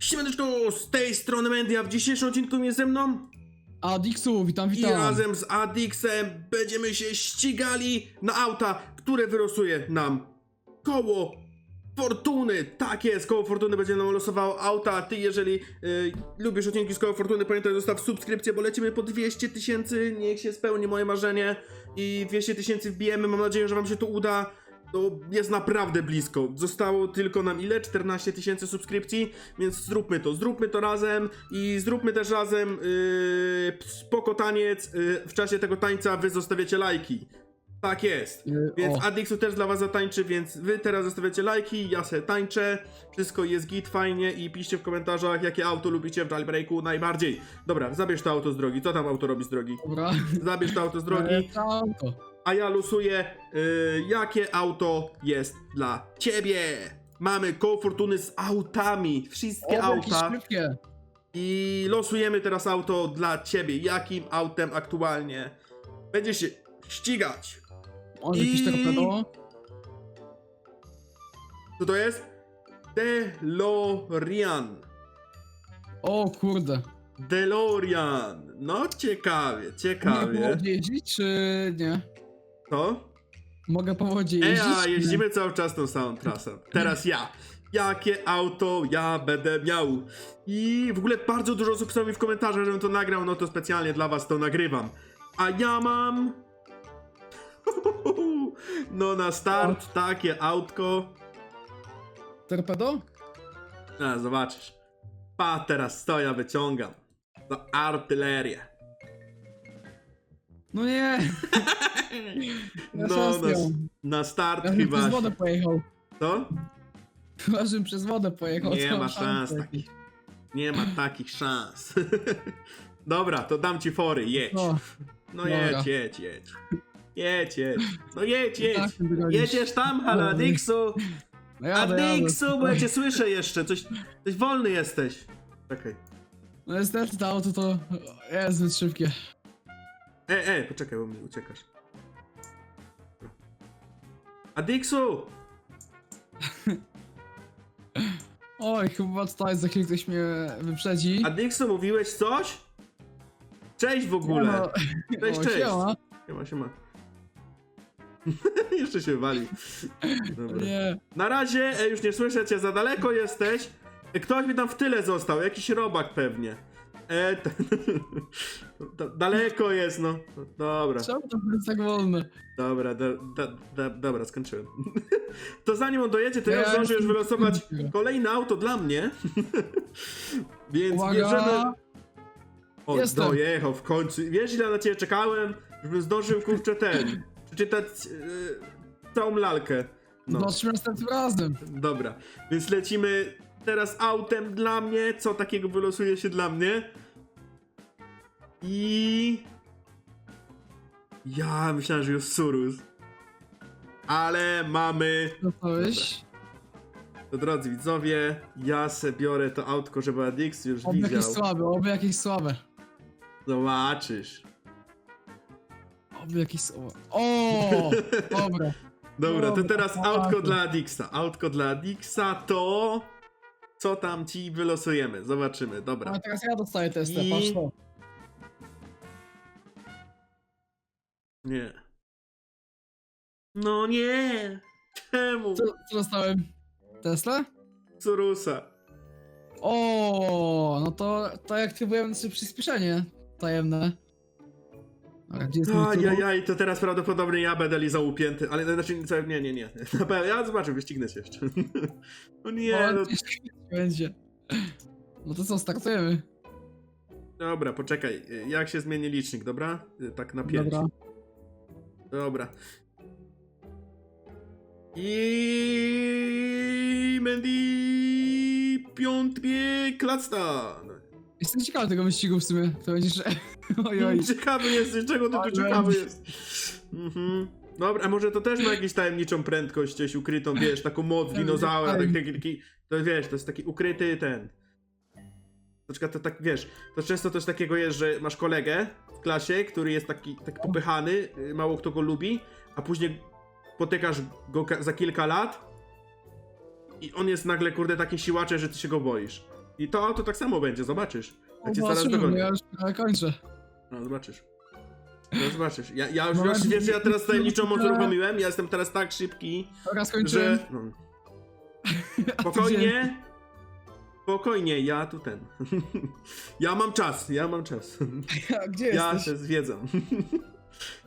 Siemaneczko, z tej strony Mendy, a w dzisiejszym odcinku jest ze mną A Dixu, witam, i witam. razem z Adixem będziemy się ścigali na auta, które wylosuje nam koło fortuny. Tak jest, koło fortuny będzie nam losowało auta, a ty jeżeli y, lubisz odcinki z koło fortuny, pamiętaj zostaw subskrypcję, bo lecimy po 200 tysięcy, niech się spełni moje marzenie i 200 tysięcy wbijemy, mam nadzieję, że wam się to uda. To jest naprawdę blisko. Zostało tylko nam ile? 14 tysięcy subskrypcji, więc zróbmy to. Zróbmy to razem i zróbmy też razem yy, spoko taniec. Yy, w czasie tego tańca wy zostawiacie lajki. Tak jest. Yy, Więc o. Adixu też dla was zatańczy, więc wy teraz zostawiacie lajki, ja se tańczę, wszystko jest git, fajnie i piszcie w komentarzach, jakie auto lubicie w jailbreaku najbardziej. Dobra, zabierz to auto z drogi. Co tam auto robi z drogi? Dobra. Zabierz to auto z drogi, E, to auto. A ja losuję, y, jakie auto jest dla ciebie. Mamy koło fortuny z autami, wszystkie O, jakieś auta. szybkie. I losujemy teraz auto dla ciebie. Jakim autem aktualnie będziesz się ścigać? Może jakieś I- torpedo? Co to jest? DeLorean. O kurde. DeLorean. No ciekawie, ciekawie. wodzie jeździć, czy nie? Co? Mogę po wodzie jeździć? a czy nie? jeździmy cały czas tą samą trasą. Teraz ja. Jakie auto ja będę miał? I w ogóle bardzo dużo osób pisało mi w komentarzach, żebym to nagrał, no to specjalnie dla was to nagrywam. A ja mam... No na start takie autko. Torpedo? A, zobaczysz. Pa, teraz to ja wyciągam. Za artylerię. No nie. No, na, nie mam. na start Ja chyba. przez wodę pojechał. Co? Chyba, żebym przez wodę pojechał. Nie ma szans takich. Nie ma takich szans. Dobra, to dam ci fory, jedź. No, No jedź, jedź, jedź. Jedź, jedź. No jedź, jedź. tak drogisz. Jedziesz tam, halo, Adixu? no jadę, jadę. Adixu, bo ja cię słyszę jeszcze. Coś, coś wolny jesteś. Czekaj. No niestety to auto to jest zbyt szybkie. E, e, poczekaj, bo mi uciekasz. Adixu! Oj, chyba tutaj za chwilę ktoś mnie wyprzedzi. Adixu, mówiłeś coś? Cześć w ogóle. Cześć, cześć. siema. Siema, siema. Jeszcze się wali. Dobra. Nie. Na razie, e, już nie słyszę cię, za daleko jesteś. E, Ktoś mi tam w tyle został, jakiś robak pewnie. E, t- to, daleko jest, no. No, Dobra, Czemu to jest tak wolne? dobra, da, da, da, dobra, skończyłem. To zanim on dojedzie, to ja, Ja zdążę już wylosować kolejne auto dla mnie. Więc Uwaga. bierzemy... O, Jestem. dojechał w końcu. Wiesz ile na ciebie czekałem? Żebym zdążył, kurczę, ten... Przeczytać e, całą lalkę. No. Zobaczymy następnym razem. Dobra, więc lecimy teraz autem dla mnie. Co takiego wylosuje się dla mnie? I. Ja myślałem, że już Surus. Ale mamy. Dostałeś? To drodzy widzowie, ja se biorę to autko, żeby Adix już Oby jakieś widział. słabe, oby jakieś słabe. Zobaczysz. Oby jakieś słabe. O, dobra. Dobra, to teraz autko dla Adixa. Autko dla Adixa to. Co tam ci wylosujemy? Zobaczymy, dobra. A teraz ja dostaję testę, I- patrz to. Nie. No nie! Czemu? Co, co dostałem? Tesla? Surusa. O, no to, to jak aktywujemy przyspieszenie tajemne. A gdzie jest mój turbo? Ajajaj, to teraz prawdopodobnie ja będę lizał upięty, ale znaczy, co- nie, nie, nie. Na pewno, ja zobaczę, wyścignę się jeszcze. No nie, no, będzie. No to co, startujemy? dobra, poczekaj, jak się zmieni licznik, dobra? Tak na pięć. Dobra. Dobra. I Mandy piątkie klacta. Jestem ciekawy tego wyścigu w sumie. To będziesz... Oj, oj. Ciekawy jesteś, czego ty tu ciekawy jest. Mhm. Dobra, a może to też ma jakąś tajemniczą prędkość gdzieś ukrytą, wiesz, taką moc Tak, dinozaura, tak. taki, taki, taki, to wiesz, to jest taki ukryty ten. Przykład to tak, wiesz, to często też takiego jest, że masz kolegę w klasie, który jest taki, tak popychany, y, mało kto go lubi, a później potykasz go za kilka lat i on jest nagle, kurde, taki siłacze, że ty się go boisz. I to auto tak samo będzie, zobaczysz. Ja cię zaraz dogonię. ja już kończę. No zobaczysz. No zobaczysz. Ja, ja już, No, wiesz, że ja teraz tajemniczą moc ale- uruchomiłem, ja jestem teraz tak szybki, Teraz kończyłem. że... No. Spokojnie. Spokojnie, ja tu ten. ja mam czas, ja mam czas. A gdzie ja jesteś? się zwiedzam.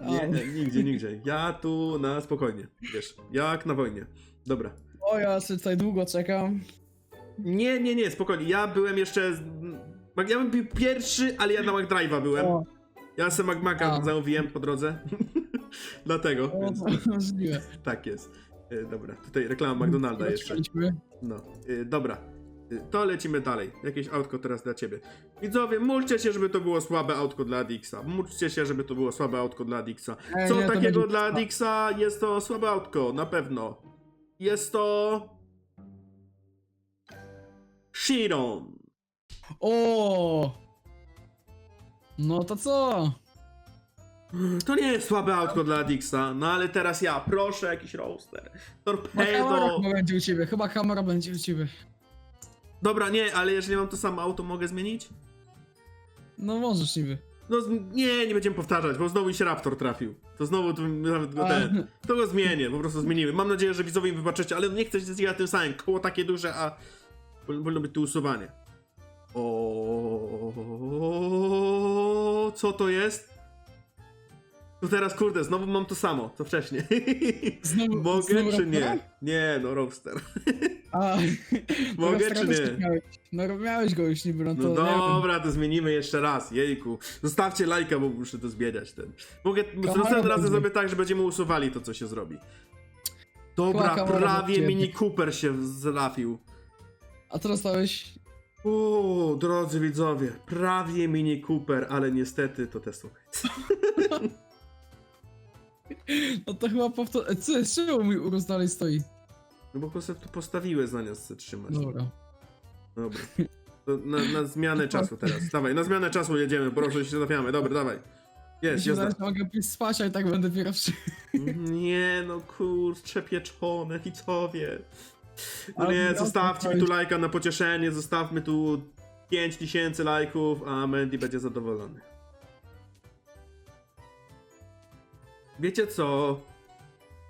nie, nie, nigdzie, nigdzie. Ja tu na spokojnie, wiesz, jak na wojnie. Dobra. O, ja sobie tutaj długo czekam. Nie, nie, nie, spokojnie. Ja byłem jeszcze. z- Ja bym był pierwszy, ale ja na McDrive'a byłem. O, Ja sobie McMaka A. zamówiłem po drodze. Dlatego. o, Więc, to możliwe. tak jest. E, dobra, tutaj reklama McDonalda jeszcze. No, e, dobra. E, To lecimy dalej. Jakieś autko teraz dla ciebie. Widzowie, módlcie się, żeby to było słabe autko dla Dixa. Módlcie się, żeby to było słabe autko dla Dixa. Ej, Co nie, takiego dla Dixa? Jest to słabe autko, na pewno. Jest to... Chiron. O! No to co? To nie jest słabe autko dla Dixa, no ale teraz ja, proszę, jakiś roaster. Kamera Torpedo. chyba będzie u ciebie, chyba kamera będzie u ciebie. Dobra, nie, ale jeżeli mam to samo auto, mogę zmienić? No możesz niby. No z- nie, nie będziemy powtarzać, bo znowu mi się Raptor trafił. To znowu tu nawet go A. ten. To go zmienię, po prostu zmienimy. Mam nadzieję, że widzowie mi wybaczycie, ale nie chcę się zjechać tym samym. Koło takie duże, a powinno być tu usuwanie. O, co to jest? To teraz kurde, znowu mam to samo, co wcześniej. Znowu- Mogę znowu czy nie? Raptora? Nie, no roaster. A, Mogę czy nie? tak Miałeś. No miałeś go już niby, no to No nie wiem. dobra, to zmienimy jeszcze raz, jejku. Zostawcie lajka, bo muszę to zmieniać ten. Mogę, następnym razem zrobię tak, że będziemy usuwali to, co się zrobi. Dobra, prawie. Mini Cooper się zlafił. A co dostałeś? O, drodzy widzowie, prawie Mini Cooper, ale niestety to Tesla. No to chyba powtór... E, Co jest? Czemu mój urus dalej stoi? No bo po tu postawiły zamiast się trzymać. Dobra. Dobra. To na, na zmianę czasu teraz. Dawaj, na zmianę czasu jedziemy, proszę się zawiamy. Dobra, dawaj. Jest, jest. zaraz mogę pójść spać, a i tak będę pierwszy. Nie no kurczę pieczone widzowie. No nie, zostawcie mi tu lajka na pocieszenie, zostawmy tu 5000 lajków, a Mandy będzie zadowolony. Wiecie co?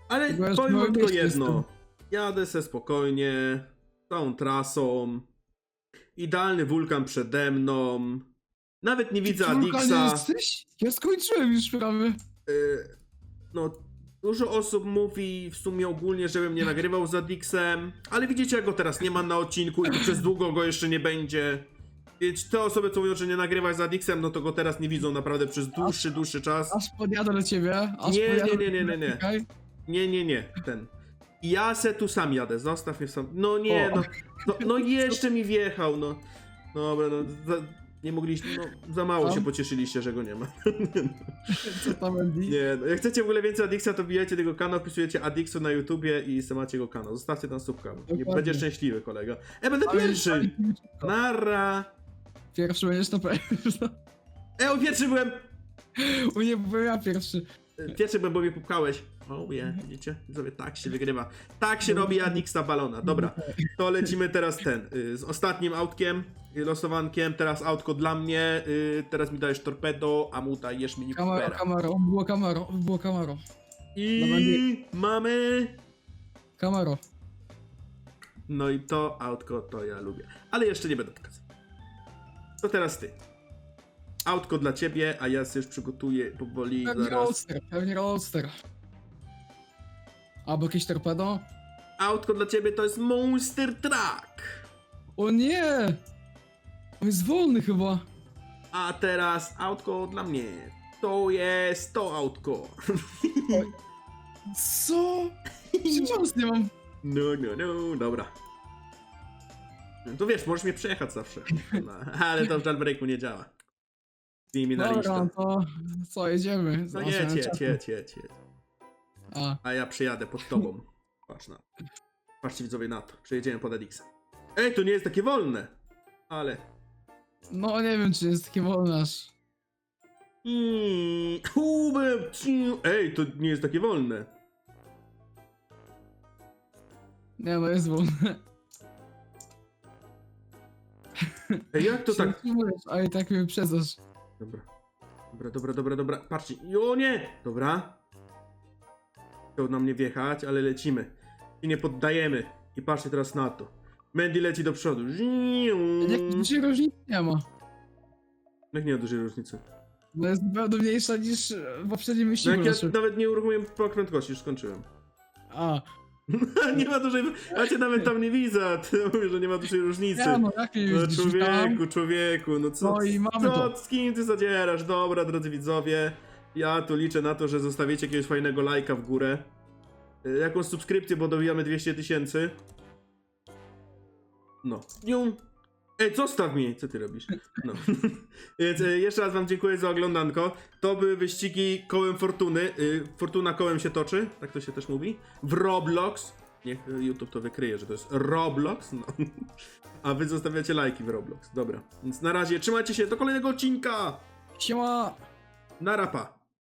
Ale Chyba powiem wam tylko jedno. Jadę se spokojnie, całą trasą. Idealny wulkan przede mną. Nawet nie widzę Adixa. jesteś? Ja skończyłem już prawie. Y, no, dużo osób mówi w sumie ogólnie, żebym nie nagrywał z Adixem, ale widzicie, jak go teraz nie ma na odcinku i przez długo go jeszcze nie będzie. Więc te osoby, co mówią, że nie nagrywaj z Adixem, no to go teraz nie widzą naprawdę przez dłuższy, dłuższy czas. Aż podjadę do ciebie. Aż Nie, nie, nie, nie, nie, nie. Nie, nie, nie, ten. Ja se tu sam jadę, zostaw mnie sam. No nie, no, no, no jeszcze mi wjechał, no. Dobra, no, za, nie mogliście, no, za mało Co? się pocieszyliście, że go nie ma. Co tam Andy? Nie, no jak chcecie w ogóle więcej Adixa, to wbijajcie tego kanał, wpisujecie Adixu na YouTubie i macie jego kanał. Zostawcie tam subka. Nie Dokładnie. będzie szczęśliwy kolega. E, będę Ale- pierwszy! Nara! Pierwszy będziesz na pewno. E, o, pierwszy byłem! U nie, byłem ja pierwszy. E, Pierwszy byłem, bo mnie popchałeś. O, je, widzicie? Sobie tak się wygrywa. Tak się robi Adixa balona. Dobra, to lecimy teraz ten. y, Z ostatnim autkiem, y, losowankiem. Teraz autko dla mnie. y, Teraz mi dajesz torpedo, a mu dajesz mini Kamera, Coopera. było kamero, było kamero. I mamy... Kamero. No i to autko to ja lubię. Ale jeszcze nie będę pokazał. To teraz ty. Autko dla ciebie, a ja sobie już przygotuję powoli Pewnie zaraz. roadster, pewnie roadster. Albo jakieś torpedo? Autko dla ciebie to jest Monster Truck. O nie! On jest wolny chyba. A teraz autko dla mnie. To jest to autko. Co? Przecież nie mam. No, no, no, dobra. No To wiesz, możesz mnie przejechać zawsze. No, ale to w jailbreaku nie działa. Nimi na Dobra, listę. to co, jedziemy. No Zobaczymy jedź, czasem. jedź, jedź, jedź. A, A ja przyjadę pod tobą. Patrz na. Patrzcie widzowie na to. Przejedziemy pod Edixa. Ej, to nie jest takie wolne. Ale. no nie wiem, czy jest taki wolny aż. Mm, ciu. Ej, to nie jest takie wolne. Nie, no jest wolny. Ej, jak to tak? Zatrzymujesz, A i tak mnie wyprzedzasz. Dobra. Dobra, dobra, dobra, dobra. Patrzcie. O nie! Dobra. Chciał na mnie wjechać, ale lecimy. I nie poddajemy. I patrzcie teraz na to. Mandy leci do przodu. Dużej różnicy nie ma. Jak nie ma dużej różnicy. No jest na pewno mniejsza niż w poprzednim No wyścigu. jak ja naszym. nawet nie uruchomiłem prędkości, już skończyłem. A, nie ma dużej... Ja cię nawet tam nie widzę, ty mówisz, że nie ma dużej różnicy. no jakiej No człowieku, człowieku, no co, No i mamy co to. z kim ty zadzierasz? Dobra, drodzy widzowie, ja tu liczę na to, że zostawicie jakiegoś fajnego lajka w górę. Y, Jakąś subskrypcję, bo dobijamy 200 tysięcy. No. Nium. Ej, zostaw mnie! Co ty robisz? No. Więc e, jeszcze raz wam dziękuję za oglądanko. To były wyścigi kołem fortuny. Y, Fortuna kołem się toczy, tak to się też mówi. W Roblox. Niech y, YouTube to wykryje, że to jest Roblox. No. A wy zostawiacie lajki w Roblox. Dobra. Więc na razie trzymajcie się do kolejnego odcinka. Siema! Na rapa.